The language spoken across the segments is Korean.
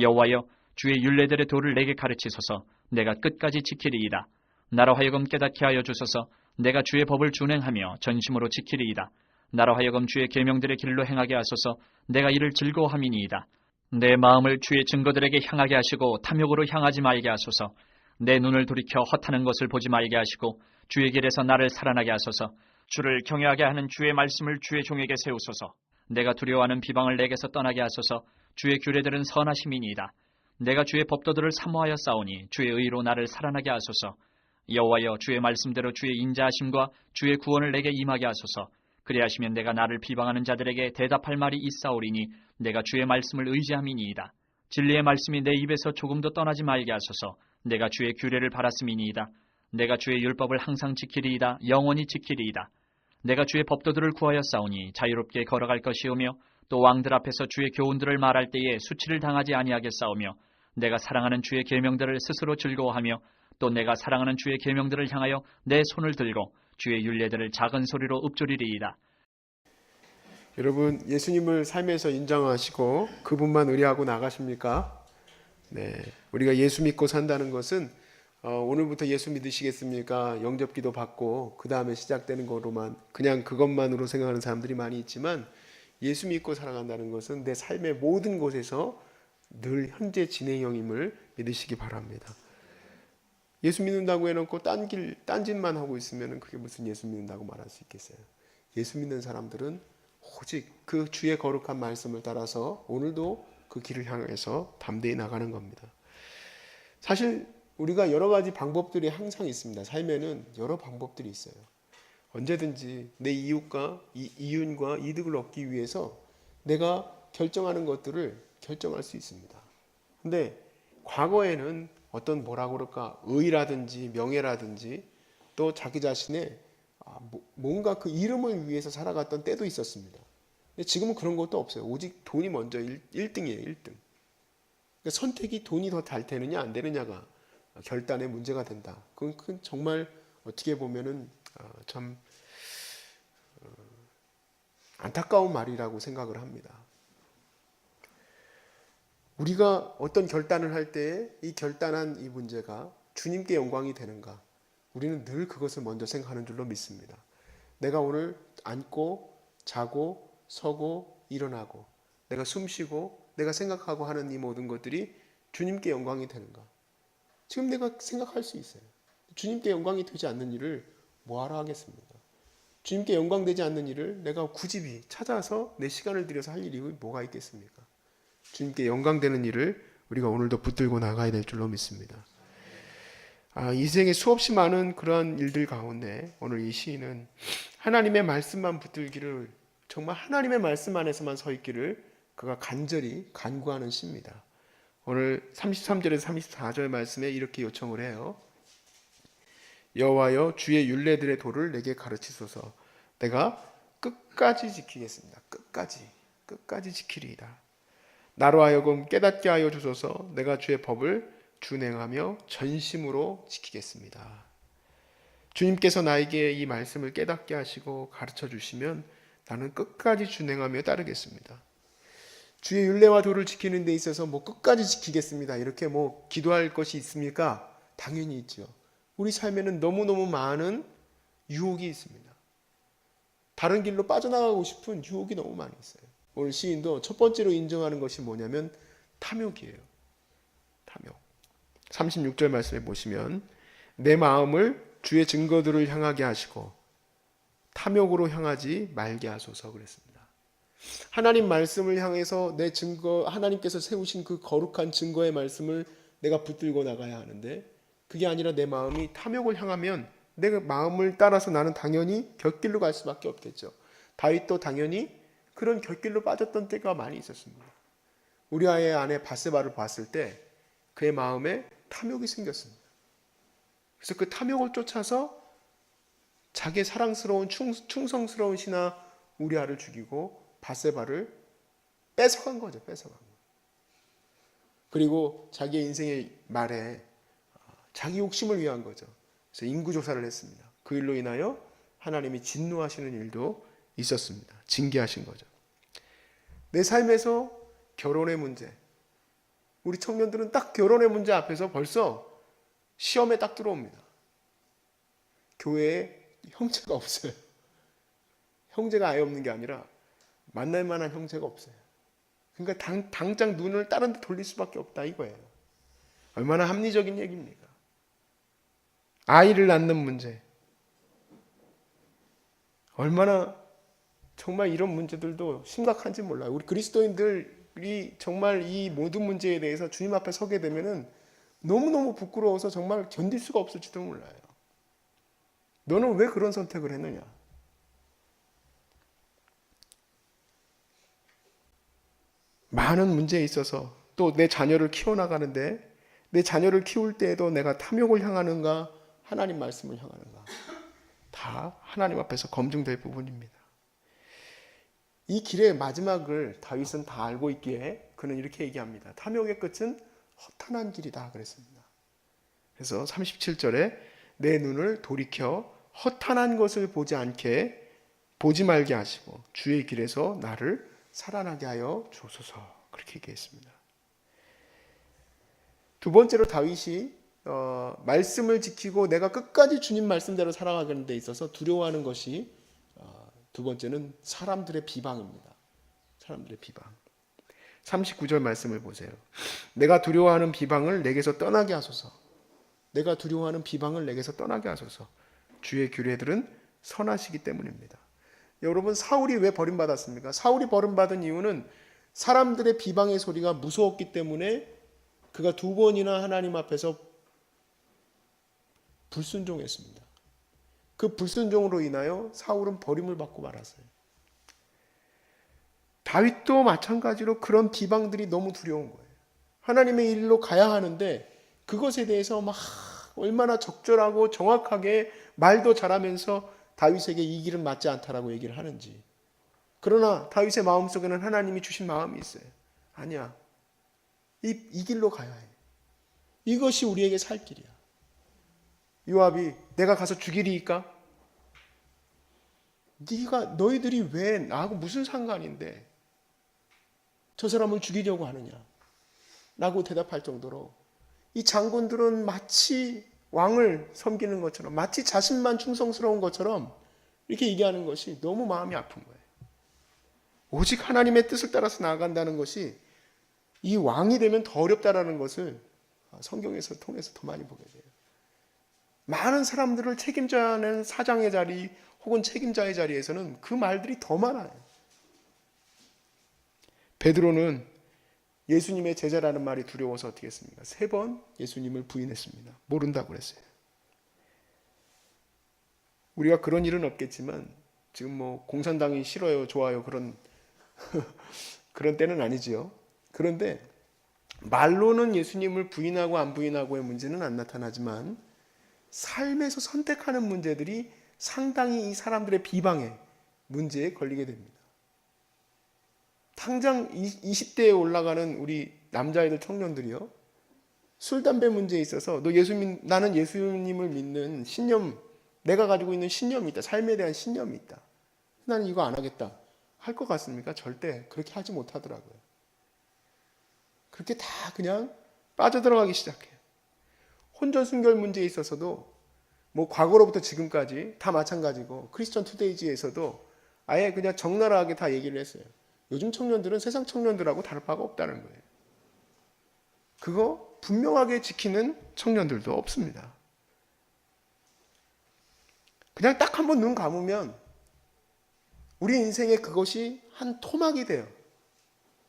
여호와여 주의 율례들의 도를 내게 가르치소서 내가 끝까지 지키리이다. 나로 하여금 깨닫게 하여 주소서 내가 주의 법을 준행하며 전심으로 지키리이다. 나로 하여금 주의 계명들의 길로 행하게 하소서 내가 이를 즐거워함이니이다. 내 마음을 주의 증거들에게 향하게 하시고 탐욕으로 향하지 말게 하소서 내 눈을 돌이켜 헛하는 것을 보지 말게 하시고 주의 길에서 나를 살아나게 하소서 주를 경외하게 하는 주의 말씀을 주의 종에게 세우소서 내가 두려워하는 비방을 내게서 떠나게 하소서 주의 규례들은 선하심이니이다. 내가 주의 법도들을 사모하여 싸우니 주의 의로 나를 살아나게 하소서. 여호와여 주의 말씀대로 주의 인자하심과 주의 구원을 내게 임하게 하소서. 그리하시면 내가 나를 비방하는 자들에게 대답할 말이 있사오리니 내가 주의 말씀을 의지함이니이다. 진리의 말씀이 내 입에서 조금도 떠나지 말게 하소서. 내가 주의 규례를 바랐음이니이다. 내가 주의 율법을 항상 지키리이다. 영원히 지키리이다. 내가 주의 법도들을 구하여 싸우니 자유롭게 걸어갈 것이오며 또 왕들 앞에서 주의 교훈들을 말할 때에 수치를 당하지 아니하게 싸우며 내가 사랑하는 주의 계명들을 스스로 즐거워하며 또 내가 사랑하는 주의 계명들을 향하여 내 손을 들고 주의 율례들을 작은 소리로 읊조리리이다. 여러분 예수님을 삶에서 인정하시고 그분만 의뢰하고 나가십니까? 네, 우리가 예수 믿고 산다는 것은 어, 오늘부터 예수 믿으시겠습니까? 영접기도 받고 그 다음에 시작되는 거로만 그냥 그것만으로 생각하는 사람들이 많이 있지만 예수 믿고 살아간다는 것은 내 삶의 모든 곳에서 늘 현재 진행형임을 믿으시기 바랍니다. 예수 믿는다고 해놓고 딴 길, 딴 짓만 하고 있으면 그게 무슨 예수 믿는다고 말할 수 있겠어요? 예수 믿는 사람들은 오직 그 주의 거룩한 말씀을 따라서 오늘도 그 길을 향해서 담대히 나가는 겁니다. 사실 우리가 여러 가지 방법들이 항상 있습니다. 삶에는 여러 방법들이 있어요. 언제든지 내 이웃과 이, 이윤과 이득을 얻기 위해서 내가 결정하는 것들을 결정할 수 있습니다. 근데 과거에는 어떤 뭐라 그럴까 의라든지 명예라든지 또 자기 자신의 아, 뭐- 뭔가 그 이름을 위해서 살아갔던 때도 있었습니다. 근데 지금은 그런 것도 없어요. 오직 돈이 먼저 1, 1등이에요. 1등. 그러니까 선택이 돈이 더 잘 되느냐 안 되느냐가 결단의 문제가 된다. 그건 그 정말 어떻게 보면은 어, 참 어, 안타까운 말이라고 생각을 합니다. 우리가 어떤 결단을 할 때에 이 결단한 이 문제가 주님께 영광이 되는가? 우리는 늘 그것을 먼저 생각하는 줄로 믿습니다. 내가 오늘 앉고 자고 서고 일어나고 내가 숨쉬고 내가 생각하고 하는 이 모든 것들이 주님께 영광이 되는가? 지금 내가 생각할 수 있어요. 주님께 영광이 되지 않는 일을 뭐하러 하겠습니까? 주님께 영광되지 않는 일을 내가 굳이 찾아서 내 시간을 들여서 할 일이 뭐가 있겠습니까? 주님께 영광되는 일을 우리가 오늘도 붙들고 나가야 될 줄로 믿습니다. 아, 이 생에 수없이 많은 그러한 일들 가운데 오늘 이 시인은 하나님의 말씀만 붙들기를 정말 하나님의 말씀 안에서만 서 있기를 그가 간절히 간구하는 시입니다. 오늘 33절에서 34절 말씀에 이렇게 요청을 해요. 여호와여 주의 율례들의 도를 내게 가르치소서. 내가 끝까지 지키겠습니다. 끝까지 끝까지 지키리이다. 나로 하여금 깨닫게 하여 주소서. 내가 주의 법을 준행하며 전심으로 지키겠습니다. 주님께서 나에게 이 말씀을 깨닫게 하시고 가르쳐 주시면 나는 끝까지 준행하며 따르겠습니다. 주의 율례와 도를 지키는 데 있어서 뭐 끝까지 지키겠습니다. 이렇게 뭐 기도할 것이 있습니까? 당연히 있죠. 우리 삶에는 너무너무 많은 유혹이 있습니다. 다른 길로 빠져나가고 싶은 유혹이 너무 많이 있어요. 오늘 시인도 첫 번째로 인정하는 것이 뭐냐면 탐욕이에요. 탐욕. 36절 말씀에 보시면 내 마음을 주의 증거들을 향하게 하시고 탐욕으로 향하지 말게 하소서 그랬습니다. 하나님 말씀을 향해서 내 증거 하나님께서 세우신 그 거룩한 증거의 말씀을 내가 붙들고 나가야 하는데 그게 아니라 내 마음이 탐욕을 향하면 내 마음을 따라서 나는 당연히 곁길로 갈 수밖에 없겠죠. 다윗도 당연히 그런 곁길로 빠졌던 때가 많이 있었습니다. 우리아의 아내 바세바를 봤을 때 그의 마음에 탐욕이 생겼습니다. 그래서 그 탐욕을 쫓아서 자기의 사랑스러운 충, 충성스러운 신하 우리아를 죽이고 바세바를 뺏어간 거죠. 뺏어간 거. 그리고 자기의 인생의 말에 자기 욕심을 위한 거죠. 그래서 인구 조사를 했습니다. 그 일로 인하여 하나님이 진노하시는 일도 있었습니다. 징계하신 거죠. 내 삶에서 결혼의 문제. 우리 청년들은 딱 결혼의 문제 앞에서 벌써 시험에 딱 들어옵니다. 교회에 형제가 없어요. 형제가 아예 없는 게 아니라 만날 만한 형제가 없어요. 그러니까 당, 당장 눈을 다른 데 돌릴 수밖에 없다 이거예요. 얼마나 합리적인 얘기입니까? 아이를 낳는 문제. 얼마나 정말 이런 문제들도 심각한지 몰라요. 우리 그리스도인들이 정말 이 모든 문제에 대해서 주님 앞에 서게 되면은 너무너무 부끄러워서 정말 견딜 수가 없을지도 몰라요. 너는 왜 그런 선택을 했느냐? 많은 문제에 있어서 또 내 자녀를 키워나가는데 내 자녀를 키울 때에도 내가 탐욕을 향하는가 하나님 말씀을 향하는가 다 하나님 앞에서 검증될 부분입니다. 이 길의 마지막을 다윗은 다 알고 있기에 그는 이렇게 얘기합니다. 탐욕의 끝은 허탄한 길이다 그랬습니다. 그래서 37절에 내 눈을 돌이켜 허탄한 것을 보지 않게 보지 말게 하시고 주의 길에서 나를 살아나게 하여 주소서 그렇게 얘기했습니다. 두 번째로 다윗이 어, 말씀을 지키고 내가 끝까지 주님 말씀대로 살아가는 데 있어서 두려워하는 것이 어, 두 번째는 사람들의 비방입니다. 사람들의 비방. 39절 말씀을 보세요. 내가 두려워하는 비방을 내게서 떠나게 하소서. 내가 두려워하는 비방을 내게서 떠나게 하소서. 주의 규례들은 선하시기 때문입니다. 여러분 사울이 왜 버림받았습니까? 사울이 버림받은 이유는 사람들의 비방의 소리가 무서웠기 때문에 그가 두 번이나 하나님 앞에서 불순종했습니다. 그 불순종으로 인하여 사울은 버림을 받고 말았어요. 다윗도 마찬가지로 그런 비방들이 너무 두려운 거예요. 하나님의 일로 가야 하는데 그것에 대해서 막 얼마나 적절하고 정확하게 말도 잘하면서 다윗에게 이 길은 맞지 않다라고 얘기를 하는지. 그러나 다윗의 마음 속에는 하나님이 주신 마음이 있어요. 아니야. 이, 이 길로 가야 해. 이것이 우리에게 살 길이야. 요압이 내가 가서 죽이리이까? 네가 너희들이 왜 나하고 무슨 상관인데 저 사람을 죽이려고 하느냐? 라고 대답할 정도로 이 장군들은 마치 왕을 섬기는 것처럼 마치 자신만 충성스러운 것처럼 이렇게 얘기하는 것이 너무 마음이 아픈 거예요. 오직 하나님의 뜻을 따라서 나아간다는 것이 이 왕이 되면 더 어렵다라는 것을 성경에서 통해서 더 많이 보게 돼요. 많은 사람들을 책임져야 하는 사장의 자리 혹은 책임자의 자리에서는 그 말들이 더 많아요. 베드로는 예수님의 제자라는 말이 두려워서 어떻게 했습니까? 세 번 예수님을 부인했습니다. 모른다고 그랬어요. 우리가 그런 일은 없겠지만 지금 뭐 공산당이 싫어요, 좋아요 그런 그런 때는 아니지요. 그런데 말로는 예수님을 부인하고 안 부인하고의 문제는 안 나타나지만 삶에서 선택하는 문제들이 상당히 이 사람들의 비방에 문제에 걸리게 됩니다. 당장 20대에 올라가는 우리 남자애들 청년들이요. 술, 담배 문제에 있어서 너 예수 믿, 나는 예수님을 믿는 신념, 내가 가지고 있는 신념이 있다. 삶에 대한 신념이 있다. 나는 이거 안 하겠다. 할 것 같습니까? 절대 그렇게 하지 못하더라고요. 그렇게 다 그냥 빠져들어가기 시작해요. 혼전 순결 문제에 있어서도 뭐 과거로부터 지금까지 다 마찬가지고 크리스천 투데이지에서도 아예 그냥 적나라하게 다 얘기를 했어요. 요즘 청년들은 세상 청년들하고 다를 바가 없다는 거예요. 그거 분명하게 지키는 청년들도 없습니다. 그냥 딱 한번 눈 감으면 우리 인생에 그것이 한 토막이 돼요.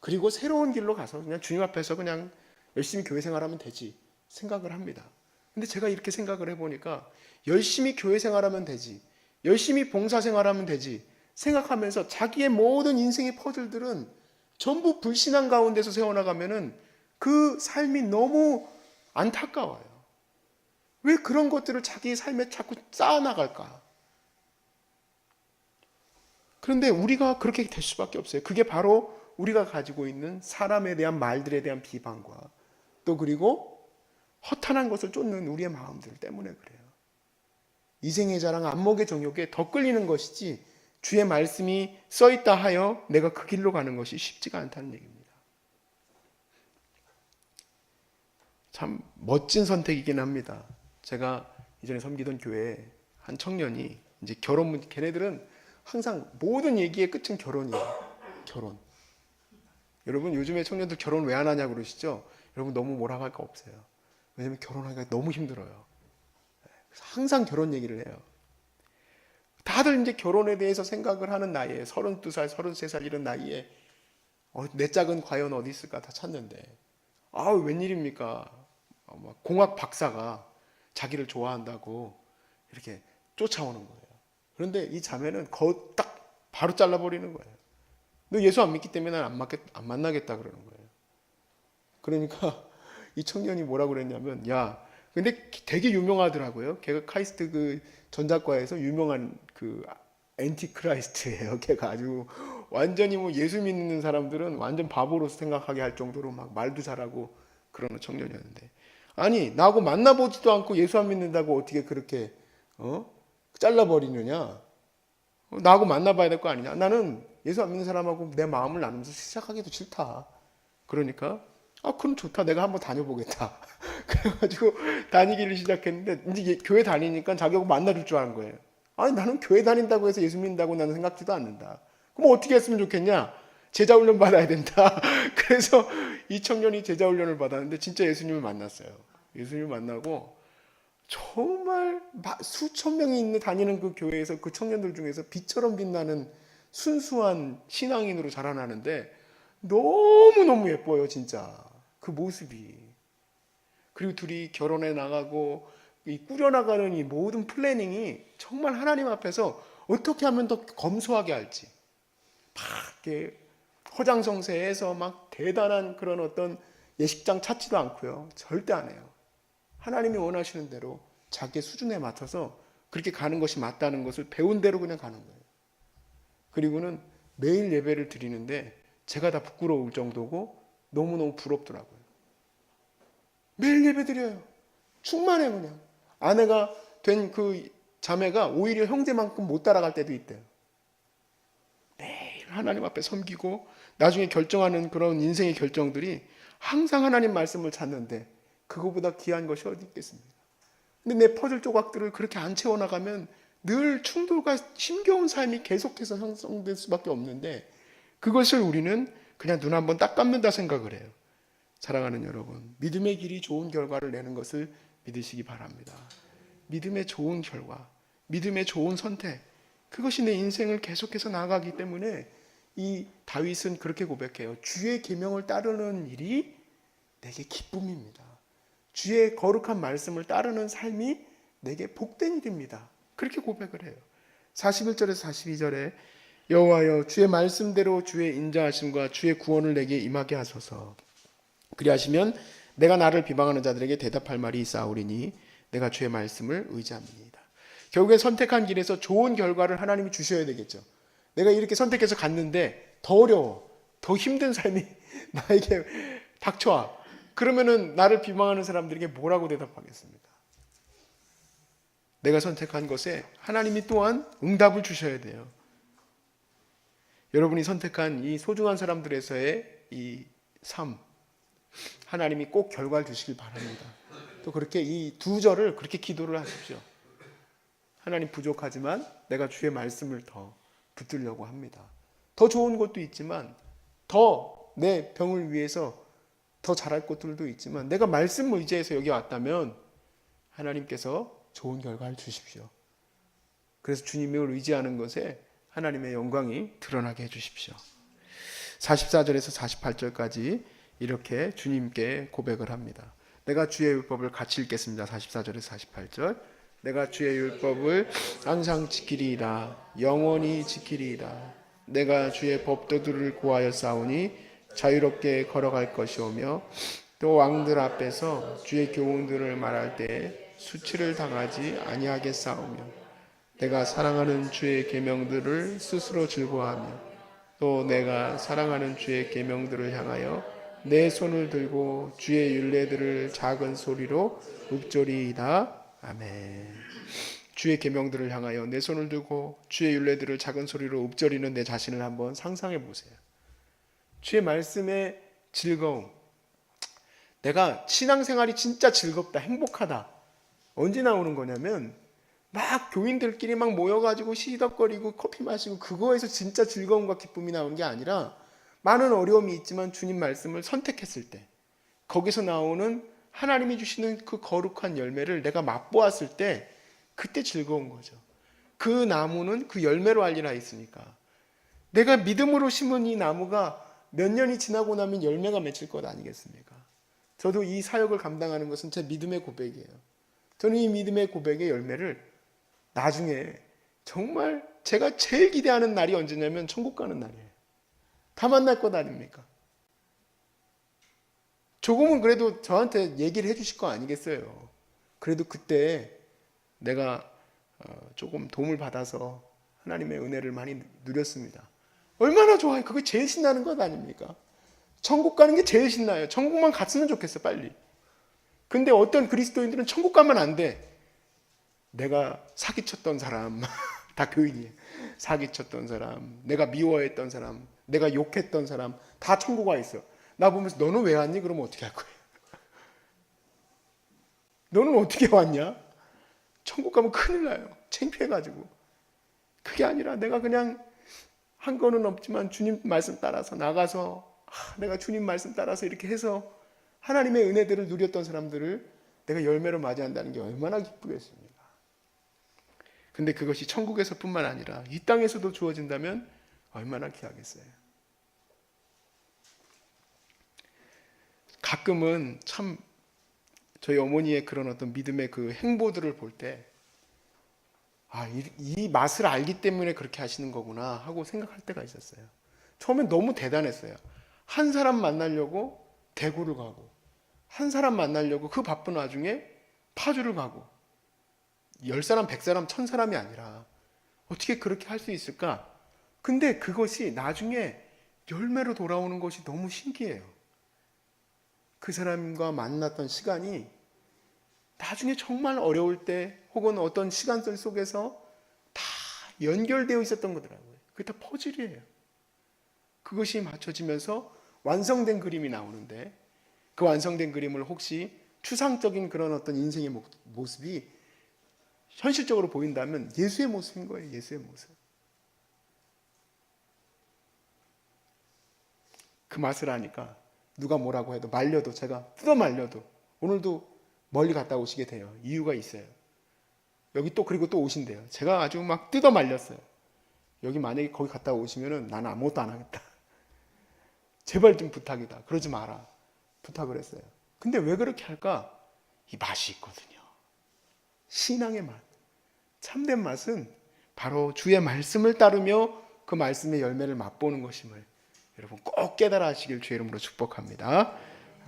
그리고 새로운 길로 가서 그냥 주님 앞에서 그냥 열심히 교회 생활하면 되지 생각을 합니다. 근데 제가 이렇게 생각을 해보니까 열심히 교회 생활하면 되지, 열심히 봉사 생활하면 되지 생각하면서 자기의 모든 인생의 퍼즐들은 전부 불신앙 가운데서 세워나가면은 그 삶이 너무 안타까워요. 왜 그런 것들을 자기 삶에 자꾸 쌓아나갈까? 그런데 우리가 그렇게 될 수밖에 없어요. 그게 바로 우리가 가지고 있는 사람에 대한 말들에 대한 비방과 또 그리고 허탄한 것을 쫓는 우리의 마음들 때문에 그래요. 이생의 자랑 안목의 정욕에 더 끌리는 것이지 주의 말씀이 써 있다 하여 내가 그 길로 가는 것이 쉽지가 않다는 얘기입니다. 참 멋진 선택이긴 합니다. 제가 이전에 섬기던 교회에 한 청년이 이제 결혼 문 걔네들은 항상 모든 얘기의 끝은 결혼이에요. 결혼. 여러분 요즘에 청년들 결혼 왜 안 하냐고 그러시죠? 여러분 너무 뭐라고 할 거 없어요. 왜냐면 결혼하기가 너무 힘들어요. 항상 결혼 얘기를 해요. 다들 이제 결혼에 대해서 생각을 하는 나이에 32살, 33살 이런 나이에 어, 내 짝은 과연 어디 있을까 다 찾는데 아 웬일입니까? 어, 막 공학 박사가 자기를 좋아한다고 이렇게 쫓아오는 거예요. 그런데 이 자매는 거 딱 바로 잘라버리는 거예요. 너 예수 안 믿기 때문에 난안 안 만나겠다 그러는 거예요. 그러니까 이 청년이 뭐라고 그랬냐면, 야, 근데 되게 유명하더라고요. 걔가 카이스트 그 전작과에서 유명한 그 엔티크라이스트예요. 걔가 아주 완전히 뭐 예수 믿는 사람들은 완전 바보로 생각하게 할 정도로 막 말도 잘하고 그러는 청년이었는데, 아니 나하고 만나보지도 않고 예수 안 믿는다고 어떻게 그렇게 어 잘라버리느냐? 어, 나하고 만나봐야 될 거 아니냐? 나는 예수 안 믿는 사람하고 내 마음을 나누면서 시작하기도 싫다. 그러니까 아 그럼 좋다. 내가 한번 다녀보겠다. 그래가지고 다니기를 시작했는데 이제 예- 교회 다니니까 자기하고 만나줄 줄 아는 거예요. 아니 나는 교회 다닌다고 해서 예수 믿는다고 나는 생각지도 않는다. 그럼 어떻게 했으면 좋겠냐? 제자 훈련 받아야 된다. 그래서 이 청년이 제자 훈련을 받았는데 진짜 예수님을 만났어요. 예수님을 만나고 정말 마- 수천 명이 있는 다니는 그 교회에서 그 청년들 중에서 빛처럼 빛나는 순수한 신앙인으로 자라나는데 너무 너무 예뻐요 진짜 그 모습이 그리고 둘이 결혼해 나가고 이 꾸려나가는 이 모든 플래닝이 정말 하나님 앞에서 어떻게 하면 더 검소하게 할지 막 이렇게 허장성세해서 막 대단한 그런 어떤 예식장 찾지도 않고요 절대 안 해요 하나님이 원하시는 대로 자기 수준에 맞춰서 그렇게 가는 것이 맞다는 것을 배운 대로 그냥 가는 거예요. 그리고는 매일 예배를 드리는데 제가 다 부끄러울 정도고 너무너무 부럽더라고요. 매일 예배 드려요. 충만해 그냥. 아내가 된 그 자매가 오히려 형제만큼 못 따라갈 때도 있대요. 매일 하나님 앞에 섬기고 나중에 결정하는 그런 인생의 결정들이 항상 하나님 말씀을 찾는데 그거보다 귀한 것이 어디 있겠습니까? 근데 내 퍼즐 조각들을 그렇게 안 채워나가면 늘 충돌과 힘겨운 삶이 계속해서 형성될 수밖에 없는데 그것을 우리는 그냥 눈 한번 딱 감는다 생각을 해요. 사랑하는 여러분, 믿음의 길이 좋은 결과를 내는 것을 믿으시기 바랍니다. 믿음의 좋은 결과, 믿음의 좋은 선택, 그것이 내 인생을 계속해서 나아가기 때문에 이 다윗은 그렇게 고백해요. 주의 계명을 따르는 일이 내게 기쁨입니다. 주의 거룩한 말씀을 따르는 삶이 내게 복된 일입니다. 그렇게 고백을 해요. 41절에서 42절에 여호와여 주의 말씀대로 주의 인자하심과 주의 구원을 내게 임하게 하소서. 그리하시면 내가 나를 비방하는 자들에게 대답할 말이 있사오리니 내가 주의 말씀을 의지합니다. 결국에 선택한 길에서 좋은 결과를 하나님이 주셔야 되겠죠. 내가 이렇게 선택해서 갔는데 더 어려워, 더 힘든 삶이 나에게 닥쳐와. 그러면은 나를 비방하는 사람들에게 뭐라고 대답하겠습니까? 내가 선택한 것에 하나님이 또한 응답을 주셔야 돼요. 여러분이 선택한 이 소중한 사람들에서의 이 삶, 하나님이 꼭 결과를 주시길 바랍니다. 또 그렇게 이 두 절을 그렇게 기도를 하십시오. 하나님 부족하지만 내가 주의 말씀을 더 붙들려고 합니다. 더 좋은 것도 있지만 더 내 병을 위해서 더 잘할 것들도 있지만 내가 말씀 의지해서 여기 왔다면 하나님께서 좋은 결과를 주십시오. 그래서 주님을 의지하는 것에 하나님의 영광이 드러나게 해주십시오. 44절에서 48절까지 이렇게 주님께 고백을 합니다. 내가 주의 율법을 같이 읽겠습니다. 44절에서 48절. 내가 주의 율법을 항상 지키리이다. 영원히 지키리이다. 내가 주의 법도들을 구하여 싸우니 자유롭게 걸어갈 것이오며 또 왕들 앞에서 주의 교훈들을 말할 때 수치를 당하지 아니하게 싸우며 내가 사랑하는 주의 계명들을 스스로 즐거워하며 또 내가 사랑하는 주의 계명들을 향하여 내 손을 들고 주의 율례들을 작은 소리로 읊조리이다. 아멘. 주의 계명들을 향하여 내 손을 들고 주의 윤례들을 작은 소리로 읊조리는 내 자신을 한번 상상해 보세요. 주의 말씀의 즐거움. 내가 신앙생활이 진짜 즐겁다, 행복하다. 언제 나오는 거냐면 막 교인들끼리 막 모여가지고 시덕거리고 커피 마시고 그거에서 진짜 즐거움과 기쁨이 나오는 게 아니라 많은 어려움이 있지만 주님 말씀을 선택했을 때 거기서 나오는 하나님이 주시는 그 거룩한 열매를 내가 맛보았을 때 그때 즐거운 거죠. 그 나무는 그 열매로 알리라 있으니까 내가 믿음으로 심은 이 나무가 몇 년이 지나고 나면 열매가 맺힐 것 아니겠습니까? 저도 이 사역을 감당하는 것은 제 믿음의 고백이에요. 저는 이 믿음의 고백의 열매를 나중에 정말 제가 제일 기대하는 날이 언제냐면 천국 가는 날이에요. 다 만날 것 아닙니까? 조금은 그래도 저한테 얘기를 해주실 거 아니겠어요. 그래도 그때 내가 어, 조금 도움을 받아서 하나님의 은혜를 많이 누렸습니다. 얼마나 좋아요. 그게 제일 신나는 것 아닙니까? 천국 가는 게 제일 신나요. 천국만 갔으면 좋겠어, 빨리. 근데 어떤 그리스도인들은 천국 가면 안 돼. 내가 사기쳤던 사람, 다 교인이에요. 사기쳤던 사람, 내가 미워했던 사람, 내가 욕했던 사람, 다 천국 와 있어. 나 보면서 너는 왜 왔니? 그러면 어떻게 할 거야? 너는 어떻게 왔냐? 천국 가면 큰일 나요. 창피해가지고. 그게 아니라 내가 그냥 한 거는 없지만 주님 말씀 따라서 나가서 아, 내가 주님 말씀 따라서 이렇게 해서 하나님의 은혜들을 누렸던 사람들을 내가 열매로 맞이한다는 게 얼마나 기쁘겠습니까? 근데 그것이 천국에서뿐만 아니라 이 땅에서도 주어진다면 얼마나 귀하겠어요. 가끔은 참 저희 어머니의 그런 어떤 믿음의 그 행보들을 볼 때, 아, 이, 이 맛을 알기 때문에 그렇게 하시는 거구나 하고 생각할 때가 있었어요. 처음엔 너무 대단했어요. 한 사람 만나려고 대구를 가고, 한 사람 만나려고 그 바쁜 와중에 파주를 가고, 열 사람, 백 사람, 천 사람이 아니라 어떻게 그렇게 할 수 있을까? 근데 그것이 나중에 열매로 돌아오는 것이 너무 신기해요. 그 사람과 만났던 시간이 나중에 정말 어려울 때 혹은 어떤 시간들 속에서 다 연결되어 있었던 거더라고요. 그게 다 퍼즐이에요. 그것이 맞춰지면서 완성된 그림이 나오는데 그 완성된 그림을 혹시 추상적인 그런 어떤 인생의 모- 모습이 현실적으로 보인다면 예수의 모습인 거예요. 예수의 모습. 그 맛을 아니까 누가 뭐라고 해도 말려도 제가 뜯어 말려도 오늘도 멀리 갔다 오시게 돼요. 이유가 있어요. 여기 또 그리고 또 오신대요. 제가 아주 막 뜯어 말렸어요. 여기 만약에 거기 갔다 오시면은 나는 아무것도 안 하겠다. 제발 좀 부탁이다. 그러지 마라. 부탁을 했어요. 근데 왜 그렇게 할까? 이 맛이 있거든요. 신앙의 맛. 참된 맛은 바로 주의 말씀을 따르며 그 말씀의 열매를 맛보는 것임을 여러분 꼭 깨달아 하시길 주의 이름으로 축복합니다.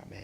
아멘.